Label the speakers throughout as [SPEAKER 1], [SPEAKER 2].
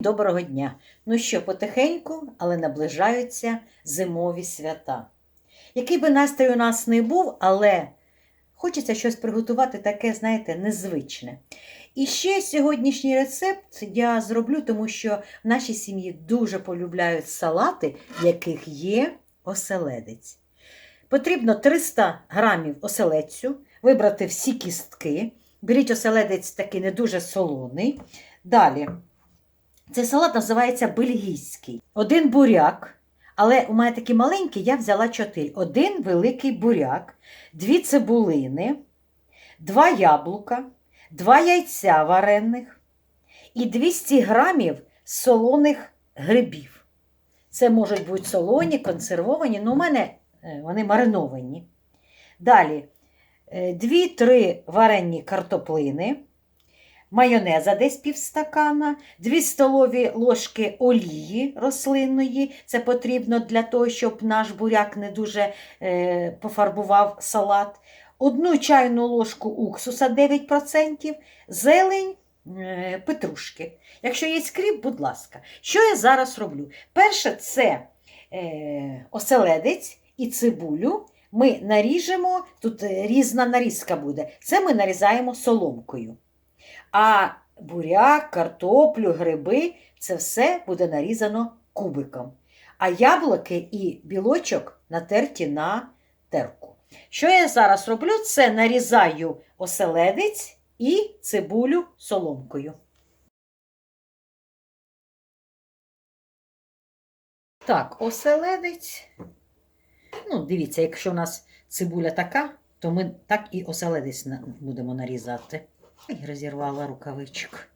[SPEAKER 1] Доброго дня! Ну що, потихеньку, але наближаються зимові свята. Який би настрій у нас не був, але хочеться щось приготувати таке, знаєте, незвичне. І ще сьогоднішній рецепт я зроблю, тому що в нашій сім'ї дуже полюбляють салати, в яких є оселедець. Потрібно 300 грамів оселедцю, вибрати всі кістки. Беріть оселедець такий не дуже солоний. Далі. Цей салат називається бельгійський. Один буряк, але у мене такі маленькі, я взяла чотири. Один великий буряк, дві цибулини, два яблука, два яйця варених і 200 грамів солоних грибів. Це можуть бути солоні, консервовані, але у мене е, вони мариновані. Далі 2-3 варені картоплини майонеза десь півстакана, 2 столові ложки олії рослинної. Це потрібно для того, щоб наш буряк не дуже е, пофарбував салат. Одну чайну ложку уксуса 9%, зелень е, петрушки. Якщо є скріп, будь ласка. Що я зараз роблю? Перше, це е, оселедець і цибулю. Ми наріжемо, тут е, різна нарізка буде. Це ми нарізаємо соломкою. А буряк, картоплю, гриби це все буде нарізано кубиком. А яблуки і білочок натерті на терку. Що я зараз роблю? Це нарізаю оселедець і цибулю соломкою. Так, оселедець. Ну, дивіться, якщо у нас цибуля така, то ми так і оселедець будемо нарізати. Ой, розірвала рукавичок.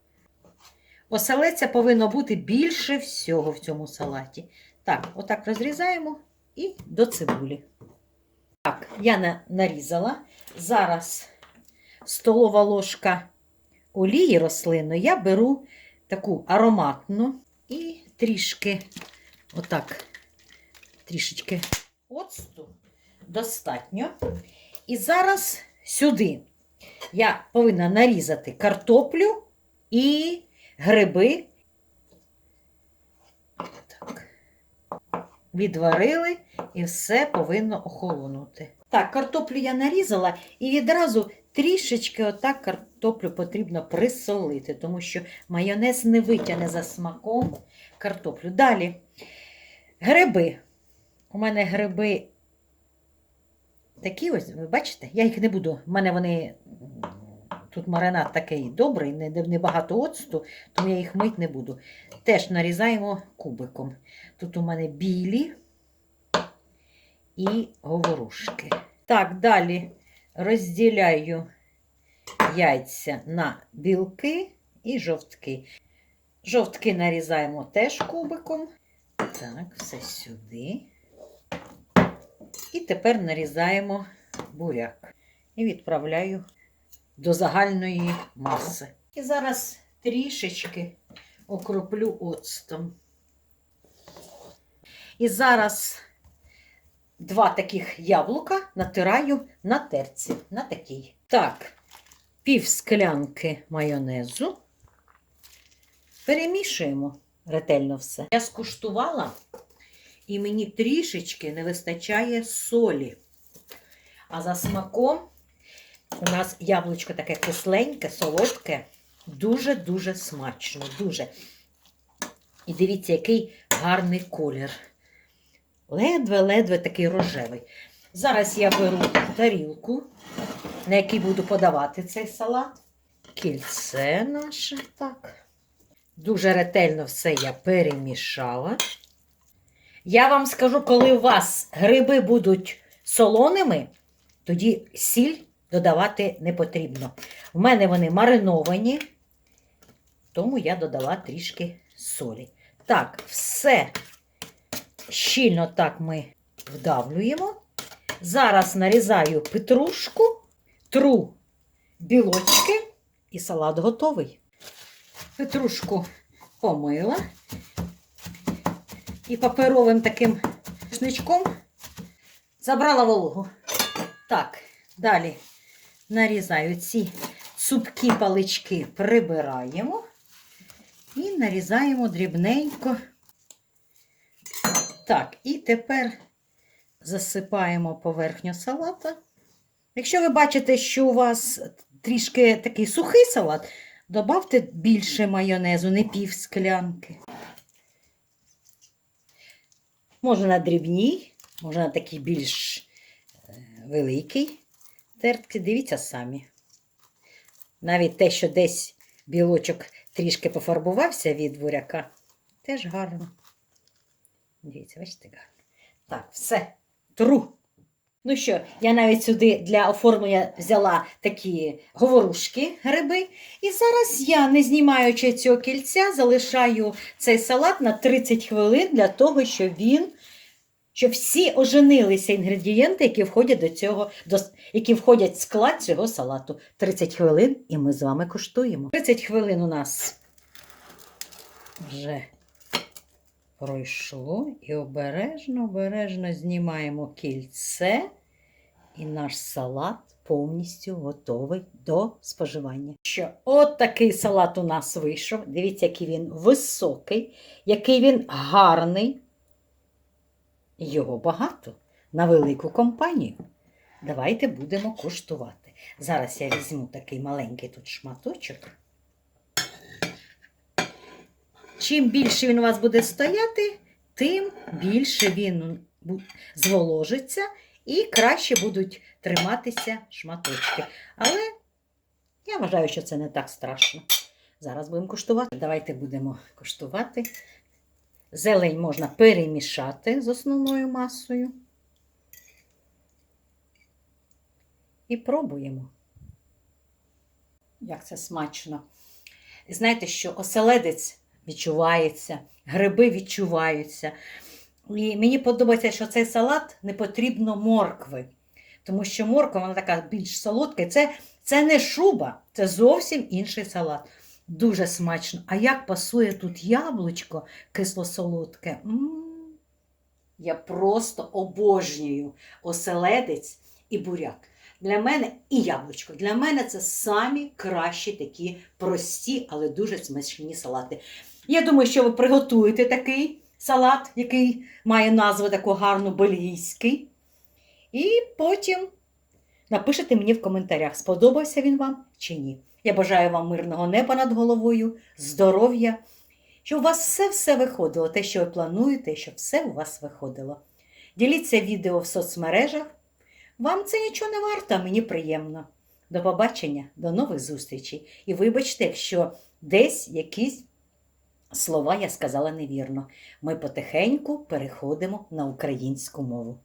[SPEAKER 1] Оселедця повинно бути більше всього в цьому салаті. Так, отак розрізаємо і до цибулі. Так, я на- нарізала. Зараз столова ложка олії рослинної. Я беру таку ароматну і трішки, отак, трішечки оцту достатньо. І зараз сюди я повинна нарізати картоплю і гриби. Так. Відварили і все повинно охолонути. Так, картоплю я нарізала і відразу трішечки отак картоплю потрібно присолити, тому що майонез не витягне за смаком картоплю. Далі гриби. У мене гриби такі ось, ви бачите, я їх не буду. У мене вони тут маринад такий добрий, не- небагато оцту, тому я їх мить не буду. Теж нарізаємо кубиком. Тут у мене білі і говорушки. Так, далі розділяю яйця на білки і жовтки. Жовтки нарізаємо теж кубиком. Так, все сюди. І тепер нарізаємо буряк і відправляю до загальної маси. І зараз трішечки окроплю оцтом. І зараз два таких яблука натираю на терці, на такій. Так, пів склянки майонезу. Перемішуємо ретельно все. Я скуштувала і мені трішечки не вистачає солі. А за смаком у нас яблучко таке кисленьке, солодке, дуже-дуже смачно. Дуже. І дивіться, який гарний колір. Ледве-ледве такий рожевий. Зараз я беру тарілку, на якій буду подавати цей салат. Кільце наше. Так. Дуже ретельно все я перемішала. Я вам скажу, коли у вас гриби будуть солоними, тоді сіль додавати не потрібно. В мене вони мариновані, тому я додала трішки солі. Так, все щільно так ми вдавлюємо. Зараз нарізаю петрушку, тру білочки і салат готовий. Петрушку помила і паперовим таким рушничком забрала вологу. Так, далі нарізаю ці цупкі палички, прибираємо. І нарізаємо дрібненько. Так, і тепер засипаємо поверхню салата. Якщо ви бачите, що у вас трішки такий сухий салат, додавте більше майонезу, не пів склянки. Можна на дрібній, можна на такий більш е, великий тертки. Дивіться самі. Навіть те, що десь білочок трішки пофарбувався від буряка, теж гарно. Дивіться, бачите, гарно. Так, все, тру. Ну що, я навіть сюди для оформлення взяла такі говорушки, гриби. І зараз я, не знімаючи цього кільця, залишаю цей салат на 30 хвилин для того, щоб він. Щоб всі оженилися інгредієнти, які входять до цього, до, які входять в склад цього салату. 30 хвилин, і ми з вами куштуємо. 30 хвилин у нас вже пройшло. І обережно, обережно знімаємо кільце, і наш салат повністю готовий до споживання. Що, от такий салат у нас вийшов. Дивіться, який він високий, який він гарний. Його багато на велику компанію. Давайте будемо куштувати. Зараз я візьму такий маленький тут шматочок. Чим більше він у вас буде стояти, тим більше він зволожиться і краще будуть триматися шматочки. Але я вважаю, що це не так страшно. Зараз будемо куштувати. Давайте будемо куштувати. Зелень можна перемішати з основною масою. І пробуємо. Як це смачно. Знаєте, що оселедець відчувається, гриби відчуваються. І мені подобається, що цей салат не потрібно моркви. Тому що морква вона така більш солодка. Це, це не шуба, це зовсім інший салат. Дуже смачно. А як пасує тут яблучко кисло-солодке? Я просто обожнюю оселедець і буряк. Для мене і яблучко. Для мене це самі кращі такі прості, але дуже смачні салати. Я думаю, що ви приготуєте такий салат, який має назву таку гарну бельгійський. І потім напишете мені в коментарях, сподобався він вам чи ні. Я бажаю вам мирного неба над головою, здоров'я, щоб у вас все-все виходило, те, що ви плануєте, щоб все у вас виходило. Діліться відео в соцмережах. Вам це нічого не варто, а мені приємно. До побачення, до нових зустрічей. І вибачте, якщо десь якісь слова я сказала невірно. Ми потихеньку переходимо на українську мову.